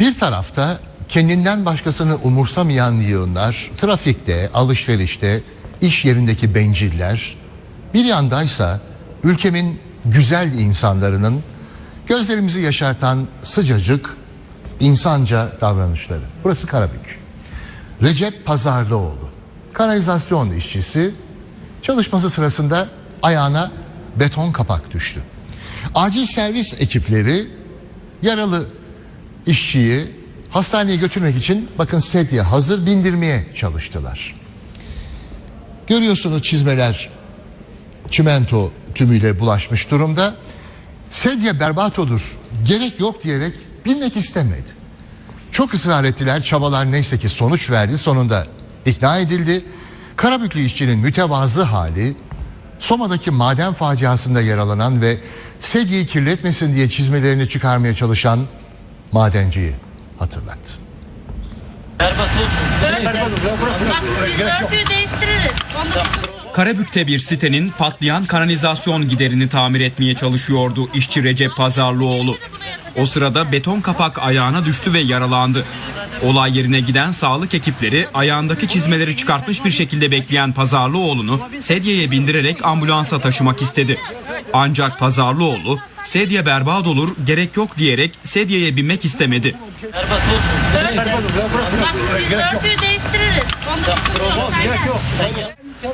Bir tarafta kendinden başkasını umursamayan yığınlar, trafikte, alışverişte, iş yerindeki benciller, bir yandaysa ülkemin güzel insanlarının gözlerimizi yaşartan sıcacık, insanca davranışları. Burası Karabük. Recep Pazarlıoğlu, kanalizasyon işçisi, çalışması sırasında ayağına beton kapak düştü. Acil servis ekipleri yaralı işçiyi hastaneye götürmek için bakın sedye hazır bindirmeye çalıştılar. Görüyorsunuz çizmeler çimento tümüyle bulaşmış durumda. Sedye berbat olur, gerek yok diyerek bilmek istemedi. Çok ısrar ettiler, çabalar neyse ki sonuç verdi. Sonunda ikna edildi. Karabüklü işçinin mütevazı hali Soma'daki maden faciasında yaralanan ve sedyeyi kirletmesin diye çizmelerini çıkarmaya çalışan madenciyi hatırlattı. Bak biz örtüyü değiştiririz. Karabük'te bir sitenin patlayan kanalizasyon giderini tamir etmeye çalışıyordu işçi Recep Pazarlıoğlu. O sırada beton kapak ayağına düştü ve yaralandı. Olay yerine giden sağlık ekipleri ayağındaki çizmeleri çıkartmış bir şekilde bekleyen Pazarlıoğlu'nu sedyeye bindirerek ambulansa taşımak istedi. Ancak Pazarlıoğlu sedye berbat olur gerek yok diyerek sedyeye binmek istemedi. Bak biz örtüyü değiştiririz.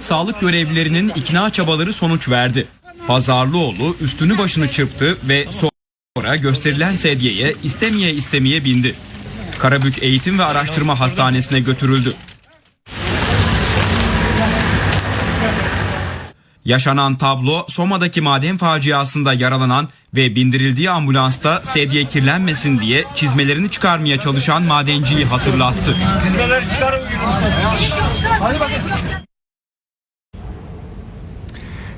Sağlık görevlilerinin ikna çabaları sonuç verdi. Pazarlıoğlu üstünü başını çırptı ve sonra gösterilen sedyeye istemeye istemeye bindi. Karabük Eğitim ve Araştırma Hastanesi'ne götürüldü. Yaşanan tablo Soma'daki maden faciasında yaralanan ve bindirildiği ambulansta sedye kirlenmesin diye çizmelerini çıkarmaya çalışan madenciyi hatırlattı. Çizmeleri çıkarın. Hadi bakın.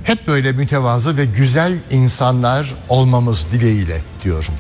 Hep böyle mütevazı ve güzel insanlar olmamız dileğiyle diyorum.